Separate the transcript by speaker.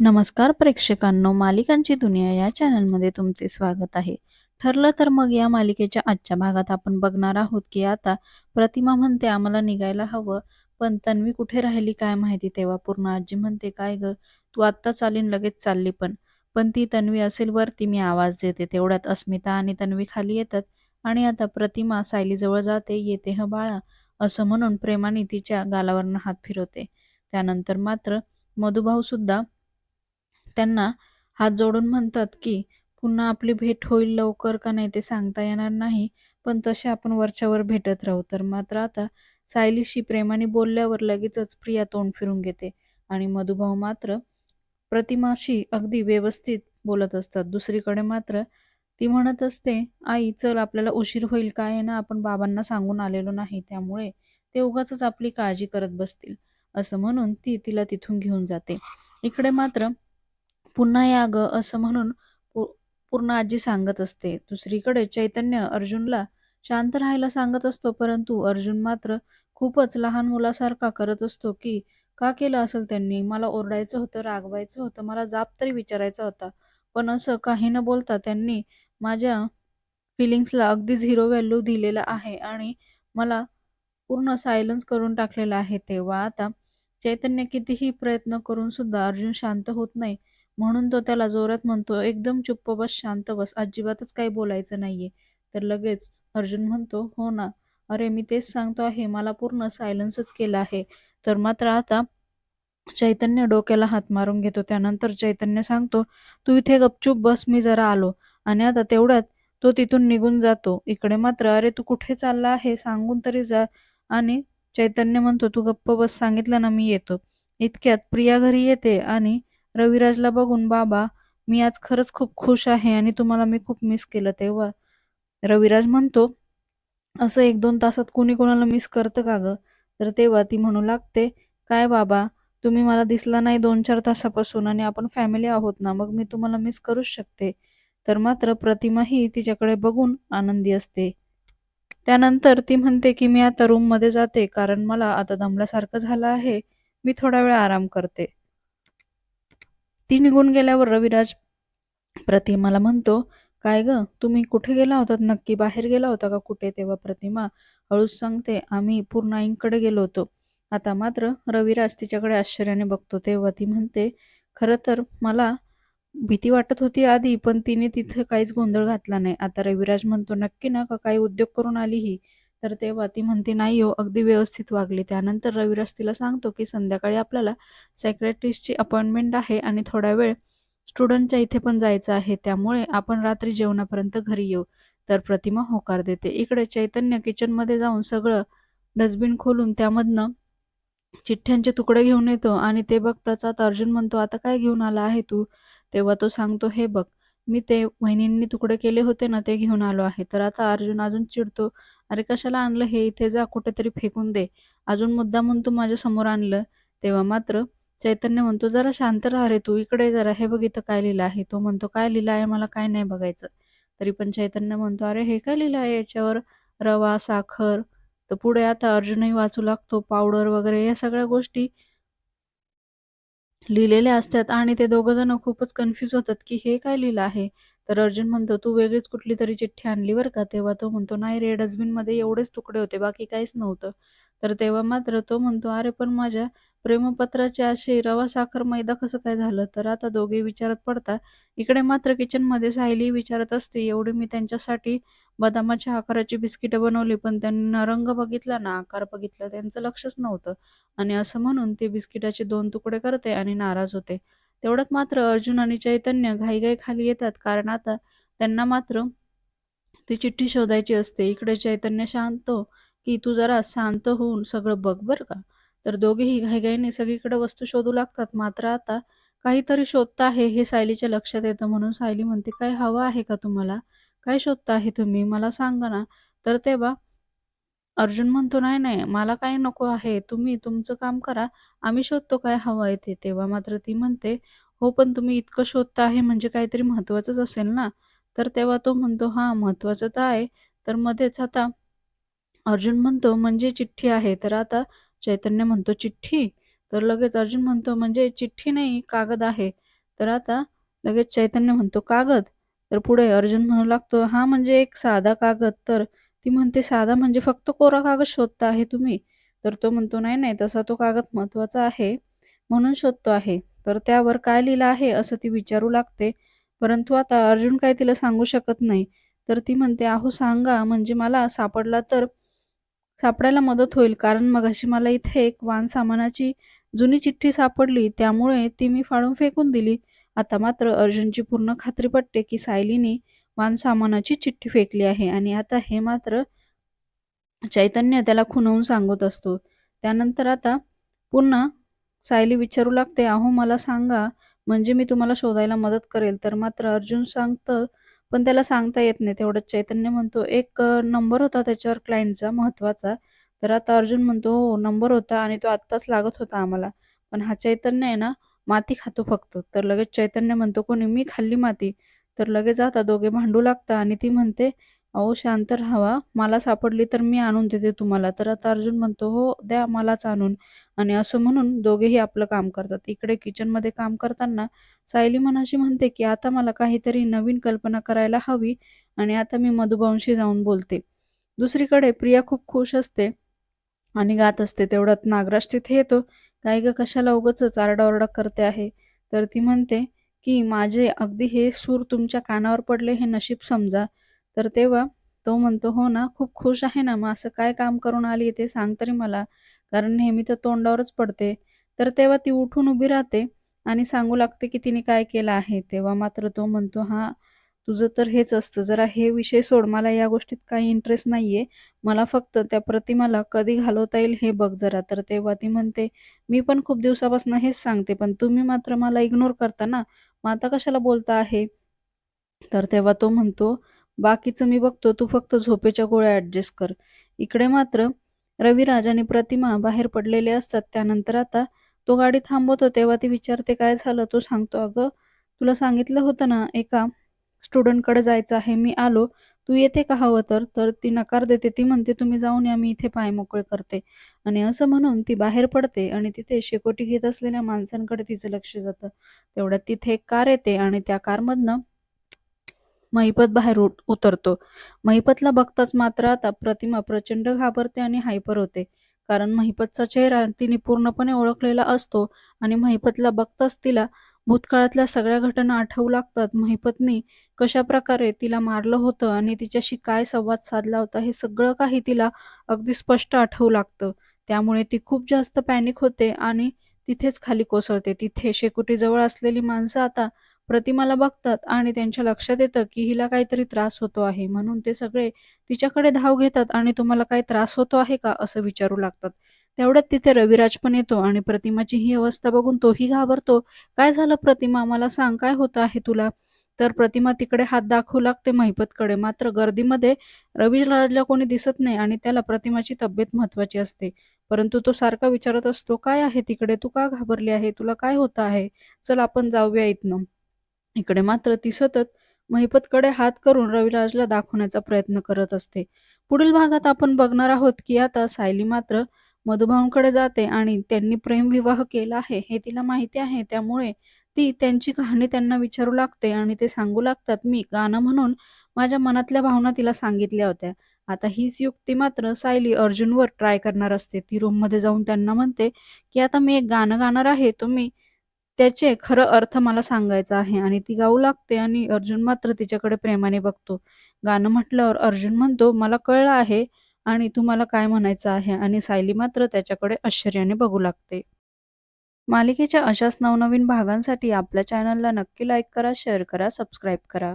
Speaker 1: नमस्कार प्रेक्षकांनो मालिकांची दुनिया या चॅनलमध्ये तुमचे स्वागत आहे. ठरलं तर मग या मालिकेच्या आजच्या भागात आपण बघणार आहोत की आता प्रतिमा म्हणते आम्हाला निघायला हवं पण तन्वी कुठे राहिली काय माहिती? तेव्हा पूर्ण आजी म्हणते काय ग तू आत्ता चालीन लगेच चालली पण. पण ती तन्वी असेल वरती मी आवाज देते. तेवढ्यात अस्मिता आणि तन्वी खाली येतात आणि आता प्रतिमा सायलीजवळ जाते येते ह बाळा असं म्हणून प्रेमाने तिच्या गालावरनं हात फिरवते. त्यानंतर मात्र मधुभाऊ सुद्धा त्यांना हात जोडून म्हणतात की पुन्हा आपली भेट होईल लवकर का नाही ते सांगता येणार नाही पण तसे आपण वरच्यावर भेटत राहू. तर मात्र आता सायलीशी प्रेमाने बोलल्यावर लगेचच प्रिया तोंड फिरून घेते आणि मधुभाऊ मात्र प्रतिमाशी अगदी व्यवस्थित बोलत असतात. दुसरीकडे मात्र ती म्हणत असते आई चल आपल्याला उशीर होईल काय आहे ना आपण बाबांना सांगून आलेलो नाही त्यामुळे ते उगाच आपली काळजी करत बसतील. असं म्हणून ती तिला तिथून घेऊन जाते. इकडे मात्र पुन्हा या ग असं म्हणून पूर्ण आजी सांगत असते. दुसरीकडे चैतन्य अर्जुनला शांत राहायला सांगत असतो परंतु अर्जुन मात्र खूपच लहान मुलासारखा करत असतो की का केलं असेल त्यांनी? मला ओरडायचं होतं रागवायचं होतं मला जाप तरी विचारायचा होता. पण असं काही न बोलता त्यांनी माझ्या फिलिंग्सला अगदी झिरो व्हॅल्यू दिलेला आहे आणि मला पूर्ण सायलन्स करून टाकलेला आहे तेव्हा आता चैतन्य कितीही प्रयत्न करून सुद्धा अर्जुन शांत होत नाही. म्हणून तो त्याला जोरात म्हणतो एकदम चुप्प बस शांत बस. अजिबातच काही बोलायचं नाहीये. तर लगेच अर्जुन म्हणतो हो ना. अरे मी तेच सांगतो आहे. मला पूर्ण सायलन्सच केला आहे. तर मात्र आता चैतन्य डोक्याला हात मारून घेतो. त्यानंतर चैतन्य सांगतो तू इथे गपचूप बस मी जरा आलो. आणि आता तेवढ्यात तो तिथून निघून जातो. इकडे मात्र अरे तू कुठे चालला आहे? सांगून तरी जा. आणि चैतन्य म्हणतो तू गप्प बस. सांगितलं ना मी येतो. इतक्यात प्रिया घरी येते आणि रविराजला बघून बाबा मी आज खरंच खूप खुश आहे आणि तुम्हाला मी खूप मिस केलं तेव्हा. रविराज म्हणतो असं एक दोन तासात कुणी कोणाला मिस करतं का ग? तर तेव्हा ती म्हणू लागते काय बाबा तुम्ही मला दिसला नाही दोन चार तासापासून आणि आपण फॅमिली आहोत ना मग मी तुम्हाला मिस करूच शकते. तर मात्र प्रतिमा ही तिच्याकडे बघून आनंदी असते. त्यानंतर ती म्हणते की मी आता रूममध्ये जाते कारण मला आता दमल्यासारखं झालं आहे. मी थोडा वेळ आराम करते. ती निघून गेल्यावर रविराज प्रतिमाला म्हणतो काय ग? तुम्ही कुठे गेला होतात? नक्की बाहेर गेला होता का कुठे? तेव्हा प्रतिमा हळूच सांगते आम्ही पूर्ण आईंकडे गेलो होतो. आता मात्र रविराज तिच्याकडे आश्चर्याने बघतो. तेव्हा ती म्हणते खरं तर मला भीती वाटत होती आधी पण तिने तिथे काहीच गोंधळ घातला नाही. आता रविराज म्हणतो नक्की ना का काही उद्योग करून आली ही. तर तेव्हा ती म्हणते नाही हो अगदी व्यवस्थित वागली. त्यानंतर रविराज तिला सांगतो की संध्याकाळी आपल्याला सेक्रेटरीजची अपॉइंटमेंट आहे आणि थोडा वेळ स्टुडंटच्या इथे पण जायचं आहे. त्यामुळे आपण रात्री जेवणापर्यंत घरी येऊ. तर प्रतिमा होकार देते. इकडे चैतन्य किचनमध्ये जाऊन सगळं डस्टबिन खोलून त्यामधनं चिठ्ठ्यांचे तुकडे घेऊन येतो आणि ते बघताच आता अर्जुन म्हणतो आता काय घेऊन आला आहे तू? तेव्हा तो सांगतो हे बघ मी ते वहिनींनी तुकडे केले होते ना ते घेऊन आलो आहे. तर आता अर्जुन अजून चिडतो. अरे कशाला आणलं हे? इथे जा कुठेतरी फेकून दे. अजून मुद्दा म्हणून तू माझ्यासमोर आणलं. तेव्हा मात्र चैतन्य म्हणतो जरा शांत राहा रे तू. इकडे जरा. हे बघ इथं काय लिहिलं आहे. तो म्हणतो काय लिहिलं आहे? मला काय नाही बघायचं. तरी पण चैतन्य म्हणतो अरे हे काय लिहिलं आहे? याच्यावर रवा साखर. तर पुढे आता अर्जुनही वाचू लागतो. पावडर वगैरे या सगळ्या गोष्टी लिहिलेल्या असतात आणि ते दोघं जण खूपच कन्फ्यूज होतात की हे काय लिहिलं आहे? तर अर्जुन म्हणतो तू वेगळीच कुठली तरी चिठ्ठी आणली बरं का? तेव्हा तो म्हणतो नाही रे डस्टबिनमध्ये एवढेच तुकडे होते बाकी काहीच नव्हतं. तर तेव्हा मात्र तो म्हणतो अरे पण माझ्या प्रेमपत्राचे असे रवा साखर मैदा कसं काय झालं? तर आता दोघे विचारत पडतात. इकडे मात्र किचनमध्ये सायली विचारत असते एवढी मी त्यांच्यासाठी बदामाच्या आकाराची बिस्किटं बनवली पण त्यांना रंग बघितला ना आकार बघितला त्यांचं लक्षच नव्हतं. आणि असं म्हणून ते बिस्किटाचे दोन तुकडे करते आणि नाराज होते. तेवढ्यात मात्र अर्जुन आणि चैतन्य घाईघाई खाली येतात कारण आता त्यांना मात्र ती चिठ्ठी शोधायची असते. इकडे चैतन्य शांत हो, की तू जरा शांत होऊन सगळं बघ बरं का. तर दोघेही घाईघाईने सगळीकडे वस्तू शोधू लागतात. मात्र आता काहीतरी शोधता आहे हे सायलीच्या लक्षात येतं म्हणून सायली म्हणते काय हवं आहे का तुम्हाला? काय शोधता आहे तुम्ही? मला सांगा ना. तर तेव्हा अर्जुन म्हणतो नाही नाही मला काही नको आहे. तुम्ही तुमचं काम करा. आम्ही शोधतो काय हवं आहे ते. तेव्हा मात्र ती म्हणते हो पण तुम्ही इतकं शोधता आहे म्हणजे काहीतरी महत्वाचंच असेल ना. तर तेव्हा तो म्हणतो हा महत्वाचं तर आहे. तर मध्येच आता अर्जुन म्हणतो म्हणजे चिठ्ठी आहे. तर आता चैतन्य म्हणतो चिठ्ठी? तर लगेच अर्जुन म्हणतो म्हणजे चिठ्ठी नाही कागद आहे. तर आता लगेच चैतन्य म्हणतो कागद? तर पुढे अर्जुन म्हणू लागतो हा म्हणजे एक साधा कागद. तर ती म्हणते साधा म्हणजे फक्त कोरा कागद शोधता आहे तुम्ही. तर तो म्हणतो नाही नाही तसा तो कागद महत्त्वाचा आहे म्हणून शोधतो आहे. तर त्यावर काय लिहिलं आहे असं ती विचारू लागते. परंतु आता अर्जुन काय तिला सांगू शकत नाही. तर ती म्हणते अहो सांगा म्हणजे मला सापडला तर सापडायला मदत होईल कारण मगाशी मला इथे एक वान सामानाची जुनी चिठ्ठी सापडली त्यामुळे ती मी फाडून फेकून दिली. आता मात्र अर्जुनची पूर्ण खात्री पटते की सायलीने मानसामानाची चिठ्ठी फेकली आहे आणि आता हे मात्र चैतन्य त्याला खुनवून सांगत असतो. त्यानंतर आता पुन्हा सायली विचारू लागते अहो मला सांगा म्हणजे मी तुम्हाला शोधायला मदत करेल. तर मात्र अर्जुन सांगतं पण त्याला सांगता येत नाही. तेवढं चैतन्य म्हणतो एक नंबर होता त्याच्यावर क्लायंटचा महत्त्वाचा तर आता अर्जुन म्हणतो हो नंबर होता आणि तो आत्ताच लागत होता आम्हाला. पण हा चैतन्य आहे ना माती खातो फक्त. तर लगेच चैतन्य म्हणतो कोणी मी खाल्ली माती? तर लगेच आता दोघे भांडू लागतं आणि ती म्हणते अहो शांत राहावा. मला सापडली तर मी आणून देते तुम्हाला. तर आता अर्जुन म्हणतो हो द्या मलाच आणून. आणि असं म्हणून दोघेही आपलं काम करतात. इकडे किचनमध्ये काम करताना सायली मनाशी म्हणते की आता मला काहीतरी नवीन कल्पना करायला हवी आणि आता मी मधुबावशी जाऊन बोलते. दुसरीकडे प्रिया खूप खुश असते आणि गात असते. तेवढ्यात नागराज तिथे येतो. काय ग कशाला उगच आरडाओरडा करते आहे? तर ती म्हणते की माझे अगदी हे सूर तुमच्या कानावर पडले हे नशीब समजा. तर तेव्हा तो म्हणतो हो ना खूप खुश आहे ना मग असं काय काम करून आली ते सांग तरी मला कारण नेहमी तर तोंडावरच पडते. तर तेव्हा ती उठून उभी राहते आणि सांगू लागते की तिने काय केलं आहे. तेव्हा मात्र तो म्हणतो हा तुझं तर हेच असतं. जरा हे विषय सोड. मला या गोष्टीत काही इंटरेस्ट नाहीये. मला फक्त त्या प्रतिमाला कधी घालवता येईल हे बघ जरा. तर तेव्हा ती म्हणते मी पण खूप दिवसापासून हेच सांगते पण तुम्ही मात्र मला इग्नोर करता ना. मग आता कशाला बोलता आहे? तर तेव्हा तो म्हणतो बाकीचं मी बघतो. तू फक्त झोपेच्या गोळ्या ऍडजस्ट कर. इकडे मात्र रविराज आणि प्रतिमा बाहेर पडलेले असतात. त्यानंतर आता तो गाडी थांबवतो. तेव्हा ती विचारते काय झालं? तो सांगतो अगं. तुला सांगितलं होतं ना एका स्टुडंटकडे जायचं आहे मी आलो. तू येते का हवं तर? तर ती नकार देते. ती म्हणते तुम्ही जाऊन या मी इथे पाय मोकळे करते. आणि असं म्हणून ती बाहेर पडते आणि तिथे शेकोटी घेत असलेल्या माणसांकडे तिचं लक्ष जातं. तेवढ्यात तिथे एक कार येते आणि त्या कारमधनं महिपत बाहेर उतरतो. महिपतला बघताच मात्र आता प्रतिमा प्रचंड घाबरते आणि हायपर होते. कारण महिपतचा चेहरा तिने पूर्णपणे ओळखलेला असतो आणि महिपतला बघताच तिला भूतकाळातल्या सगळ्या घटना आठवू लागतात. महिपत्नी कशा प्रकारे तिला मारलं होतं आणि तिच्याशी काय संवाद साधला होता हे सगळं काही तिला अगदी स्पष्ट आठवू लागतं. त्यामुळे ती खूप जास्त पॅनिक होते आणि तिथेच खाली कोसळते. तिथे शेकोटीजवळ असलेली माणसं आता प्रतिमाला बघतात आणि त्यांच्या लक्षात येतं की हिला काहीतरी त्रास होतो आहे. म्हणून ते सगळे तिच्याकडे धाव घेतात आणि तुम्हाला काही त्रास होतो आहे का असं विचारू लागतात. तेवढ्यात तिथे रविराज पण येतो आणि प्रतिमाची ही अवस्था बघून तोही घाबरतो. काय झालं प्रतिमा? मला सांग काय होतं आहे तुला? तर प्रतिमा तिकडे हात दाखवू लागते महिपतकडे. मात्र गर्दीमध्ये रविराजला कोणी दिसत नाही आणि त्याला प्रतिमाची तब्येत महत्वाची असते. परंतु तो सारखा विचारत असतो काय आहे तिकडे? तू का घाबरली आहे? तुला काय होतं आहे? चल आपण जाऊया इथनं. इकडे मात्र ती सतत महिपतकडे हात करून रविराजला दाखवण्याचा प्रयत्न करत असते. पुढील भागात आपण बघणार आहोत की आता सायली मात्र मधुभाऊंकडे जाते आणि त्यांनी प्रेमविवाह केला आहे हे तिला माहिती आहे. त्यामुळे ती त्यांची कहाणी त्यांना विचारू लागते आणि ते सांगू लागतात मी गाणं म्हणून माझ्या मनातल्या भावना तिला सांगितल्या होत्या. आता हीच युक्ती मात्र सायली अर्जुनवर ट्राय करणार असते. ती रूममध्ये जाऊन त्यांना म्हणते की आता मी एक गाणं गाणार आहे. तुम्ही त्याचे खरं अर्थ मला सांगायचा आहे. आणि ती गाऊ लागते आणि अर्जुन मात्र तिच्याकडे प्रेमाने बघतो. गाणं म्हटल्यावर अर्जुन म्हणतो मला कळलं आहे आणि तुम्हाला काय म्हणायचं आहे? आणि सायली मात्र त्याच्याकडे आश्चर्याने बघू लागते. मालिकेच्या अशाच नवनवीन भागांसाठी आपल्या चॅनलला नक्की लाईक करा शेअर करा सबस्क्राईब करा.